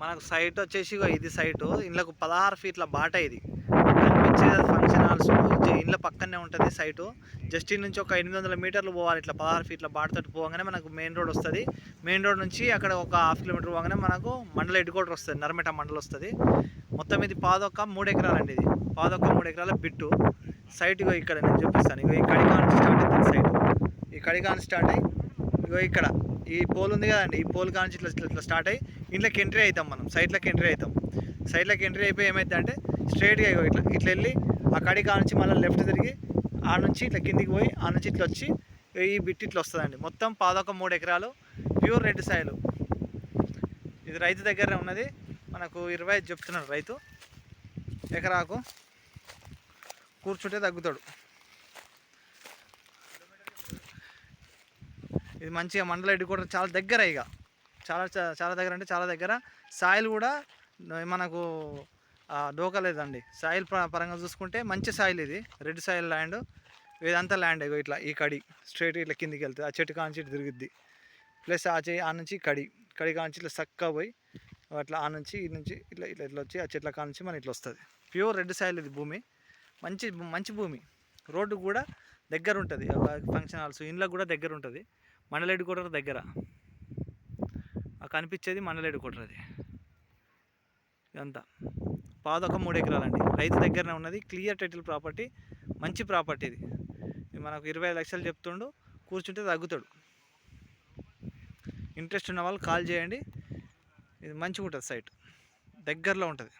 మనకు సైట్ వచ్చేసి ఇగో ఇది సైటు ఇండ్లకు పదహారు ఫీట్ల బాట ఇది. కనిపించేది ఫంక్షన్ హాల్స్. ఇండ్ల పక్కనే ఉంటుంది సైటు జస్ట్ ఈ నుంచి ఒక ఎనిమిది వందల మీటర్లు పోవాలి. ఇట్లా పదహారు ఫీట్ల బాటతోటి పోగానే మనకు మెయిన్ రోడ్ వస్తుంది. మెయిన్ రోడ్ నుంచి అక్కడ ఒక హాఫ్ కిలోమీటర్ పోగానే మనకు మండల హెడ్ వస్తుంది. నర్మేట మండలం వస్తుంది. మొత్తం ఇది పాదొక్క మూడు ఎకరాలండి ఇది. పాదొక్క మూడు ఎకరాల బిట్టు. సైట్ ఇగో ఇక్కడ నేను చూపిస్తాను. ఇగో ఈ కడికాన్ స్టార్ట్ అవుతుంది సైట్ ఈ కడికాన్ స్టార్ట్ అయ్యి ఇగో ఇక్కడ. ఈ పోల్ ఉంది కదండి ఈ పోల్ కానించి ఇట్లా ఇట్లా- ఇట్లా స్టార్ట్ అయ్యి ఇంట్లోకి ఎంట్రీ అవుతాం మనం సైట్లోకి ఎంట్రీ అవుతాం. సైట్లోకి ఎంట్రీ అయిపోయి ఏమైంది అంటే స్ట్రైట్గా ఇట్లా ఇట్లా వెళ్ళి ఆ కడి కానించి మళ్ళీ లెఫ్ట్ తిరిగి ఆ నుంచి ఇట్లా కిందికి పోయి ఆ నుంచి ఇట్లా వచ్చి ఈ బిట్ ఇట్లా వస్తుందండి. మొత్తం పాదొక మూడు ఎకరాలు ప్యూర్ రెడ్ సాయిలు ఇది రైతు దగ్గర ఉన్నది. మనకు ఇరవై ఐదు చెప్తున్నాడు రైతు. ఎకరాకు కూర్చుంటే తగ్గుతాడు. ఇది మంచిగా మండల హెడ్ కూడా చాలా దగ్గర ఇక. చాలా చాలా దగ్గర అంటే చాలా దగ్గర. సాయిల్ కూడా మనకు ఆ, లేదండి. సాయిల్ పరంగా చూసుకుంటే మంచి సాయిల్ ఇది. Red soil land. ఇదంతా ల్యాండ్ ఇగో ఇట్లా ఈ కడి. స్ట్రైట్ ఇట్లా కిందికి వెళ్తుంది ఆ చెట్టు కాంచి తిరుగుద్ది. ప్లస్ ఆ చెయ్యి ఆ నుంచి కడి. కడి కాంచి ఇట్లా చక్కగా పోయి అట్లా ఆ నుంచి ఈ నుంచి ఇట్లా ఇట్లా ఇట్లా వచ్చి ఆ చెట్ల కాంచి మనం ఇట్లా వస్తుంది. ప్యూర్ రెడ్ సాయిల్ ఇది భూమి. మంచి మంచి భూమి. రోడ్డు కూడా దగ్గర ఉంటుంది. ఫంక్షన్ హాల్స్ ఇండ్లకు కూడా దగ్గర ఉంటుంది. మండలేడు కోటర్ దగ్గర కనిపించేది మండలేడు కోటర్ అది ఇదంతా. పాదొక మూడు ఎకరాలండి. రైతు దగ్గరనే ఉన్నది. క్లియర్ టైటిల్ ప్రాపర్టీ మంచి ప్రాపర్టీ ఇది. మనకు ఇరవై లక్షలు చెప్తుండు. కూర్చుంటే తగ్గుతాడు. ఇంట్రెస్ట్ ఉన్న వాళ్ళు కాల్ చేయండి. ఇది మంచిగా ఉంటుంది సైట్. దగ్గరలో ఉంటుంది.